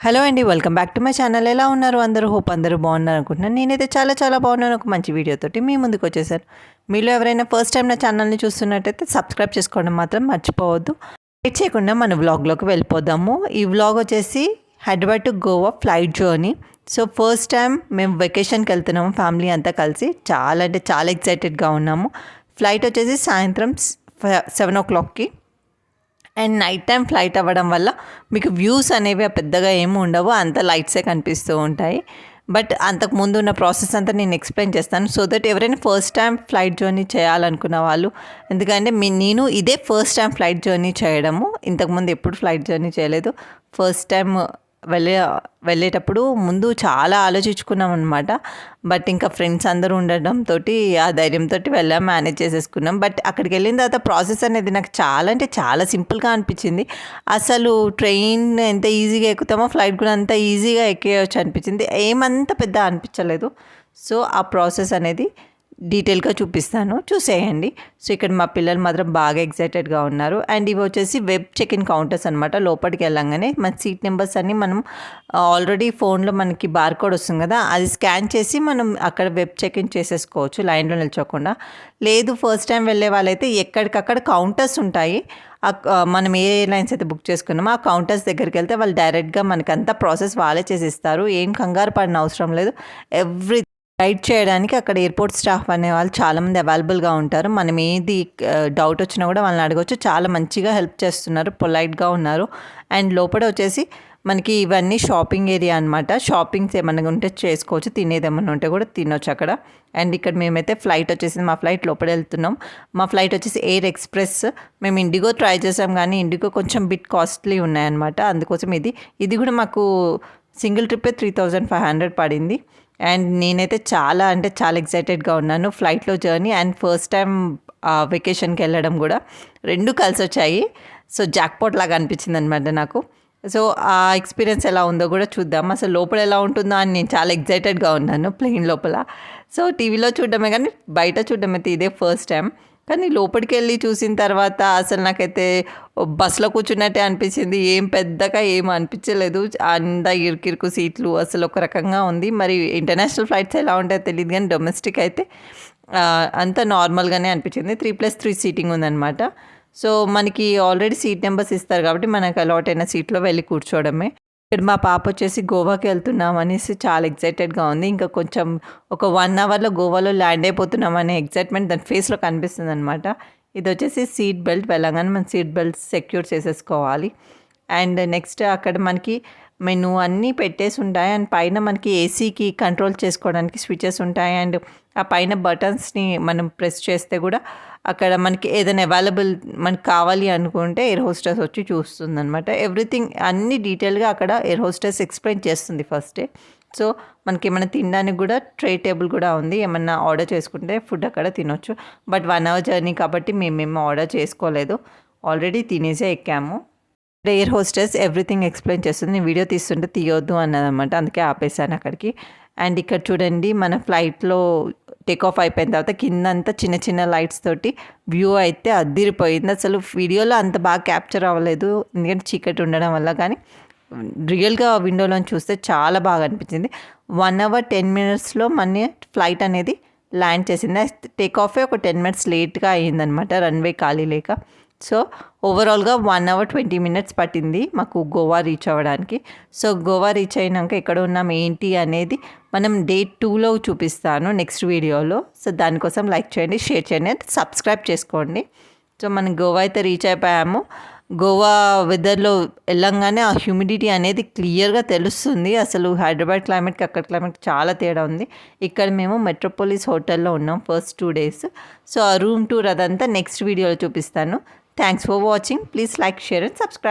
Hello అండి welcome back to my channel. ఎలా ఉన్నారు అందరూ? హోప్ అందరూ బాగున్నారు అనుకుంటున్నాను. నేనైతే చాలా చాలా బాగున్నాను. ఒక మంచి వీడియోతోటి మీ ముందుకు వచ్చేసాను. మీలో ఎవరైనా ఫస్ట్ టైం నా ఛానల్ని చూస్తున్నట్టయితే సబ్స్క్రైబ్ చేసుకోవడం మాత్రం మర్చిపోవద్దు. వెయిట్ చేయకుండా మన వ్లాగ్లోకి వెళ్ళిపోదాము. ఈ వ్లాగ్ వచ్చేసి Hyderabad to Goa flight journey so first time మేము వెకేషన్కి వెళ్తున్నాము. ఫ్యామిలీ అంతా కలిసి చాలా అంటే చాలా ఎక్సైటెడ్గా ఉన్నాము. ఫ్లైట్ వచ్చేసి సాయంత్రం సెవెన్ ఓ క్లాక్కి అండ్ నైట్ టైం ఫ్లైట్ అవ్వడం వల్ల మీకు వ్యూస్ అనేవి పెద్దగా ఏమి ఉండవు అంత లైట్సే కనిపిస్తూ ఉంటాయి. బట్ అంతకుముందు ఉన్న ప్రాసెస్ అంతా నేను ఎక్స్ప్లెయిన్ చేస్తాను. సో దట్ ఎవరైనా ఫస్ట్ టైం ఫ్లైట్ జర్నీ చేయాలనుకున్న వాళ్ళు ఎందుకంటే మీ నేను ఇదే ఫస్ట్ టైం ఫ్లైట్ జర్నీ చేయడము. ఇంతకుముందు ఎప్పుడు ఫ్లైట్ జర్నీ చేయలేదు. ఫస్ట్ టైం వెళ్ళే వెళ్ళేటప్పుడు ముందు చాలా ఆలోచించుకున్నాం అనమాట బట్ ఇంకా ఫ్రెండ్స్ అందరూ ఉండడంతో ఆ ధైర్యంతో వెళ్ళాం మేనేజ్ చేసేసుకున్నాం. బట్ అక్కడికి వెళ్ళిన తర్వాత ప్రాసెస్ అనేది నాకు చాలా అంటే చాలా సింపుల్గా అనిపించింది. అసలు ట్రైన్ ఎంత ఈజీగా ఎక్కుతామో ఫ్లైట్ కూడా అంత ఈజీగా ఎక్కేయచ్చు అనిపించింది. ఏమంత పెద్ద అనిపించలేదు. సో ఆ ప్రాసెస్ అనేది డీటెయిల్గా చూపిస్తాను. చూసేయండి. సో ఇక్కడ మా పిల్లలు మాత్రం బాగా ఎక్సైటెడ్గా ఉన్నారు. అండ్ ఇవి వచ్చేసి వెబ్ చెక్ ఇన్ కౌంటర్స్ అనమాట లోపలికి వెళ్ళంగానే మన సీట్ నెంబర్స్ అన్ని మనం ఆల్రెడీ ఫోన్లో మనకి బార్ కోడ్ వస్తుంది కదా అది స్కాన్ చేసి మనం అక్కడ వెబ్ చెక్ ఇన్ చేసేసుకోవచ్చు లైన్లో నిల్చోకుండా. లేదు ఫస్ట్ టైం వెళ్ళే వాళ్ళైతే ఎక్కడికక్కడ కౌంటర్స్ ఉంటాయి. మనం ఏ ఎయిర్లైన్స్ అయితే బుక్ చేసుకున్నామో ఆ కౌంటర్స్ దగ్గరికి వెళ్తే వాళ్ళు డైరెక్ట్గా మనకంతా ప్రాసెస్ వాళ్ళే చేసిస్తారు ఏం కంగారు పడిన అవసరం లేదు. ఎవ్రీ గైడ్ చేయడానికి అక్కడ ఎయిర్పోర్ట్ స్టాఫ్ అనే వాళ్ళు చాలామంది అవైలబుల్గా ఉంటారు. మనం ఏది డౌట్ వచ్చినా కూడా వాళ్ళని అడగవచ్చు చాలా మంచిగా హెల్ప్ చేస్తున్నారు. పొలైట్గా ఉన్నారు. అండ్ లోపల వచ్చేసి మనకి ఇవన్నీ షాపింగ్ ఏరియా అనమాట షాపింగ్స్ ఏమైనా ఉంటే చేసుకోవచ్చు. తినేది ఏమైనా ఉంటే కూడా తినొచ్చు అక్కడ. అండ్ ఇక్కడ మేమైతే ఫ్లైట్ వచ్చేసి మా ఫ్లైట్ లోపల వెళ్తున్నాం. మా ఫ్లైట్ వచ్చేసి ఎయిర్ ఎక్స్ప్రెస్. మేము ఇండిగో ట్రై చేసాం కానీ ఇండిగో కొంచెం బిట్ కాస్ట్లీ ఉన్నాయన్నమాట. అందుకోసం ఇది ఇది కూడా మాకు సింగిల్ ట్రిప్పే త్రీ థౌజండ్ ఫైవ్ హండ్రెడ్ పడింది. అండ్ నేనైతే చాలా అంటే చాలా ఎక్సైటెడ్గా ఉన్నాను. ఫ్లైట్లో జర్నీ అండ్ ఫస్ట్ టైం వెకేషన్కి వెళ్ళడం కూడా. రెండు కలిసి వచ్చాయి సో జాక్పాట్ లాగా అనిపించింది అనమాట నాకు. సో ఆ ఎక్స్పీరియన్స్ ఎలా ఉందో కూడా చూద్దాం. అసలు లోపల ఎలా ఉంటుందో అని నేను చాలా ఎగ్జైటెడ్గా ఉన్నాను ప్లెయిన్ లోపల. సో టీవీలో చూడడమే కానీ బయట చూడడం అయితే ఇదే ఫస్ట్ టైం. కానీ లోపలికి వెళ్ళి చూసిన తర్వాత అసలు నాకైతే బస్సులో కూర్చున్నట్టే అనిపించింది. ఏం పెద్దగా ఏం అనిపించలేదు. అంత ఇరుకిరుకు సీట్లు అసలు ఒక రకంగా ఉంది. మరి ఇంటర్నేషనల్ ఫ్లైట్స్ ఎలా ఉంటాయో తెలియదు కానీ డొమెస్టిక్ అయితే అంత నార్మల్గానే అనిపించింది. త్రీ ప్లస్ త్రీ సీటింగ్ ఉందన్నమాట. సో మనకి ఆల్రెడీ సీట్ నెంబర్స్ ఇస్తారు కాబట్టి మనకు అలాట్ అయిన సీట్లో వెళ్ళి కూర్చోవడమే. ఇక్కడ మా పాప వచ్చేసి గోవాకి వెళ్తున్నాం అనేసి చాలా ఎక్సైటెడ్గా ఉంది. ఇంకా కొంచెం ఒక వన్ అవర్లో గోవాలో ల్యాండ్ అయిపోతున్నాం అనే ఎక్సైట్మెంట్ దాని ఫేస్లో కనిపిస్తుంది అనమాట ఇది వచ్చేసి సీట్ బెల్ట్ వెళ్ళగానే మనం సీట్ బెల్ట్ సెక్యూర్ చేసేసుకోవాలి. అండ్ నెక్స్ట్ అక్కడ మనకి మెను అన్నీ పెట్టేసి ఉంటాయి. అండ్ పైన మనకి ఏసీకి కంట్రోల్ చేసుకోవడానికి స్విచెస్ ఉంటాయి. అండ్ ఆ పైన బటన్స్ని మనం ప్రెస్ చేస్తే కూడా అక్కడ మనకి ఏదైనా అవైలబుల్ మనకి కావాలి అనుకుంటే ఎయిర్ హోస్టెస్ వచ్చి చూస్తుంది అనమాట ఎవ్రీథింగ్ అన్ని డీటెయిల్గా అక్కడ ఎయిర్ హోస్టెస్ ఎక్స్ప్లెయిన్ చేస్తుంది ఫస్టే సో మనకి ఏమైనా తినడానికి కూడా ట్రే టేబుల్ కూడా ఉంది. ఏమన్నా ఆర్డర్ చేసుకుంటే ఫుడ్ అక్కడ తినొచ్చు. బట్ వన్ అవర్ జర్నీ కాబట్టి మేమేమో ఆర్డర్ చేసుకోలేదు. ఆల్రెడీ తినేసే ఎక్కాము. ఎయిర్ హోస్టెస్ ఎవ్రీథింగ్ ఎక్స్ప్లెయిన్ చేస్తుంది. నేను వీడియో తీస్తుంటే తీయొద్దు అన్నదన్నమాట. అందుకే ఆపేసాను అక్కడికి. అండ్ ఇక్కడ చూడండి మన ఫ్లైట్లో టేక్ ఆఫ్ అయిపోయిన తర్వాత కిందంతా చిన్న చిన్న లైట్స్ తోటి వ్యూ అయితే అద్దిరిపోయింది. అసలు వీడియోలో అంత బాగా క్యాప్చర్ అవ్వలేదు. ఎందుకంటే చీకటి ఉండడం వల్ల కానీ రియల్గా విండోలో చూస్తే చాలా బాగా అనిపించింది. వన్ అవర్ టెన్ మినిట్స్లో మన ఫ్లైట్ అనేది ల్యాండ్ చేసింది. టేక్ ఆఫే ఒక టెన్ మినిట్స్ లేట్గా అయ్యిందనమాట రన్వే ఖాళీ లేక. సో ఓవరాల్గా వన్ అవర్ ట్వంటీ మినిట్స్ పట్టింది మాకు గోవా రీచ్ అవ్వడానికి. సో గోవా రీచ్ అయినాక ఎక్కడ ఉన్నాం ఏంటి అనేది మనం డే టూలో చూపిస్తాను నెక్స్ట్ వీడియోలో సో దానికోసం లైక్ చేయండి షేర్ చేయండి సబ్స్క్రైబ్ చేసుకోండి. సో మనం గోవా అయితే రీచ్ అయిపోయాము. గోవా వెదర్లో వెళ్ళంగానే ఆ హ్యూమిడిటీ అనేది క్లియర్గా తెలుస్తుంది. అసలు హైదరాబాద్ క్లైమేట్కి అక్కడ క్లైమేట్ చాలా తేడా ఉంది. ఇక్కడ మేము మెట్రోపోలిస్ హోటల్లో ఉన్నాం ఫస్ట్ టూ డేస్ సో ఆ రూమ్ టూర్ అదంతా నెక్స్ట్ వీడియోలో చూపిస్తాను. Thanks for watching. Please like, share and subscribe.